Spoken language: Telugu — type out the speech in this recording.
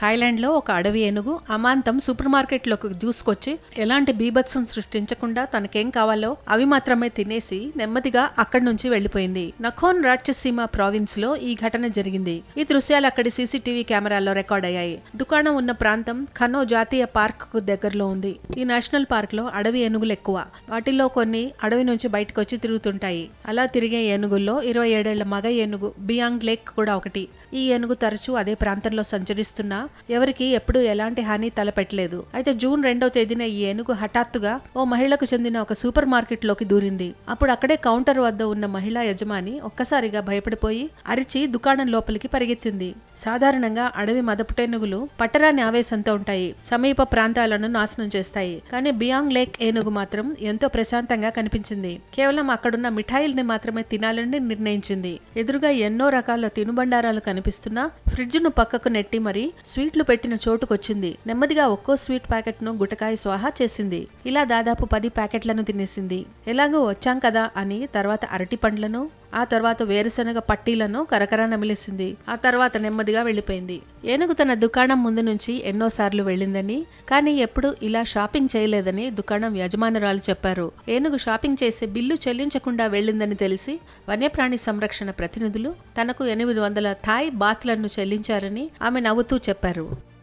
థాయిలాండ్లో ఒక అడవి ఏనుగు అమాంతం సూపర్ మార్కెట్లోకి దూసుకొచ్చి ఎలాంటి బీభత్సం సృష్టించకుండా తనకేం కావాలో అవి మాత్రమే తినేసి నెమ్మదిగా అక్కడి నుంచి వెళ్ళిపోయింది నఖోన్ రాక్షసీమ ప్రావిన్స్లో ఈ ఘటన జరిగింది. ఈ దృశ్యాలు అక్కడి సీసీటీవీ కెమెరాల్లో రికార్డ్ అయ్యాయి. దుకాణం ఉన్న ప్రాంతం ఖనో జాతీయ పార్క్కు దగ్గరలో ఉంది. ఈ నేషనల్ పార్క్లో అడవి ఏనుగులు ఎక్కువ. వాటిల్లో కొన్ని అడవి నుంచి బయటకు వచ్చి తిరుగుతుంటాయి. అలా తిరిగే ఏనుగుల్లో ఇరవై ఏడేళ్ళ మగ ఏనుగు బియాంగ్ లేక్ కూడా ఒకటి. ఈ ఏనుగు తరచూ అదే ప్రాంతంలో సంచరిస్తున్నా ఎవరికి ఎప్పుడూ ఎలాంటి హాని తలపెట్టలేదు. అయితే జూన్ రెండవ తేదీన ఈ ఏనుగు హఠాత్తుగా ఓ మహిళకు చెందిన ఒక సూపర్ మార్కెట్లోకి దూరింది. అప్పుడు అక్కడే కౌంటర్ వద్ద ఉన్న మహిళా యజమాని ఒక్కసారిగా భయపడిపోయి అరిచి దుకాణం లోపలికి పరిగెత్తింది. సాధారణంగా అడవి మదపుటేనుగులు పట్టరాని ఆవేశంతో ఉంటాయి. సమీప ప్రాంతాలను నాశనం చేస్తాయి. కానీ బియాంగ్ లేక్ ఏనుగు మాత్రం ఎంతో ప్రశాంతంగా కనిపించింది. కేవలం అక్కడున్న మిఠాయిల్ని మాత్రమే తినాలని నిర్ణయించింది. ఎదురుగా ఎన్నో రకాల తినుబండారాలు కనిపిస్తున్నా ఫ్రిడ్జ్ను పక్కకు నెట్టి మరి స్వీట్లు పెట్టిన చోటుకొచ్చింది. నెమ్మదిగా ఒక్కో స్వీట్ ప్యాకెట్ను గుటకాయ స్వాహా చేసింది. ఇలా దాదాపు పది ప్యాకెట్లను తినేసింది. ఎలాగో వచ్చాం కదా అని తర్వాత అరటి పండ్లను ఆ తర్వాత వేరుశనగ పట్టీలను కరకర నమిలేసింది. ఆ తర్వాత నెమ్మదిగా వెళ్ళిపోయింది. ఏనుగు తన దుకాణం ముందు నుంచి ఎన్నోసార్లు వెళ్ళిందని కానీ ఎప్పుడు ఇలా షాపింగ్ చేయలేదని దుకాణం యజమానురాలు చెప్పారు. ఏనుగు షాపింగ్ చేసే బిల్లు చెల్లించకుండా వెళ్ళిందని తెలిసి వన్యప్రాణి సంరక్షణ ప్రతినిధులు తనకు ఎనిమిది వందల థాయ్ బాత్లను చెల్లించారని ఆమె నవ్వుతూ చెప్పారు.